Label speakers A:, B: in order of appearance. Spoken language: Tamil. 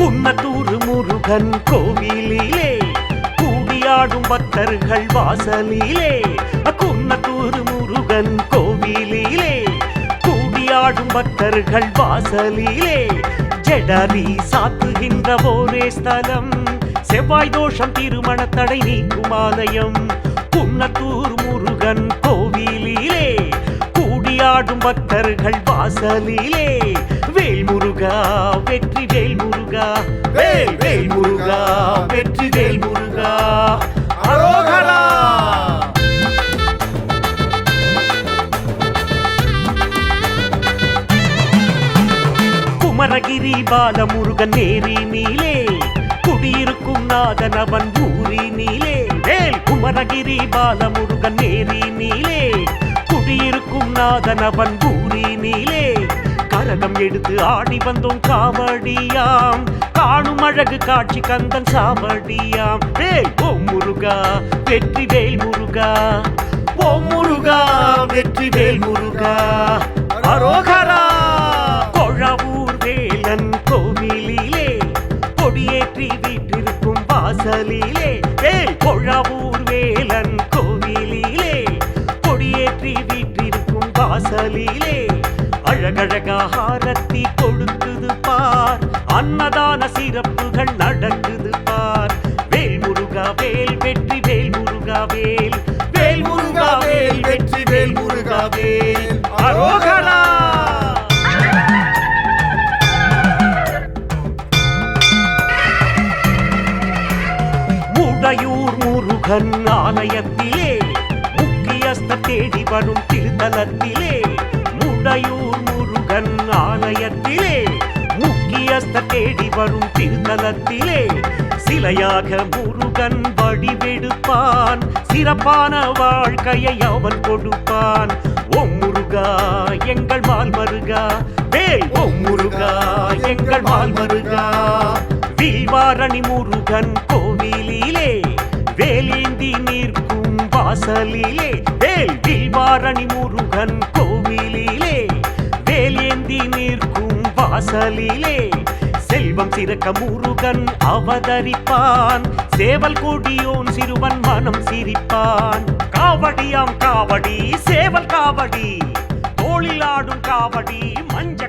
A: குன்னத்தூர் முருகன் கோவிலிலே கூடியாடும் பக்தர்கள் வாசலிலே. குன்னத்தூர் முருகன் கோவிலிலே கூடியாடும் பக்தர்கள் வாசலிலே. ஜெடரி சாத்துகின்ற ஒரே ஸ்தலம் செவ்வாய் தோஷம் திருமண தடை நீக்கும் ஆலயம். குன்னத்தூர் முருகன் கோவிலிலே கூடியாடும் பக்தர்கள் வாசலிலே. வேல்முருகா வெற்றி அழகிரி பாலமுருகன் நேரி நீலே குடியிருக்கும் நாதன் அவன் ஊரி நீலே. வேல் குமரகிரி பாலமுருகன் நேரி நீலே குடியிருக்கும் நாதன் அவன் ஊரி நீலே. கரகம் எடுத்து ஆடி வந்தோம் காவடியாம் காணும் அழகு காட்சி கந்தன் சாவடியாம். வேல் ஓ முருகா வெற்றி வேல் முருகா. ஓ முருகா வெற்றி வேல் முருகா. வாசலிலே ஏய் கொழவூர் வேலன் கோவிலிலே கொடியேற்றி வீற்றிருக்கும் வாசலிலே அழகழகாரத்தி கொடுக்குது பார் அன்னதான சிறப்புகள் நடக்குது பார். வேல் முருகா வேல் வெற்றி வேல் முருகா வேல் வேல் முருகா வேல் வெற்றி வேல் முருகா வேல். அரோகரா முடையூர் முருகன் ஆலயத்திலே முக்கியஸ்த தேடி வரும் திருத்தலத்திலே முடையூர் முருகன் ஆலயத்திலே முக்கியஸ்த தேடி வரும் திருத்தலத்திலே சிலையாக முருகன் வடிவெடுப்பான் சிறப்பான வாழ்க்கையை அவன் கொடுப்பான். ஓ முருகா எங்கள் மால் மருகா வேல். ஓ முருகா எங்கள் மால் மருகா வில்வாரணி முருகன் கோவில். வேலேந்தி நிற்கும் வாசலிலே வேல் வில்வாரணி முருகன் கோவிலிலே. வேலேந்தி நிற்கும் வாசலிலே செல்வம் சிறக்க முருகன் அவதரிப்பான். சேவல் கொடியோன் சிறுவன் மனம் சிரிப்பான். காவடியாம் காவடி சேவல் காவடி. தோளில் காவடி மஞ்ச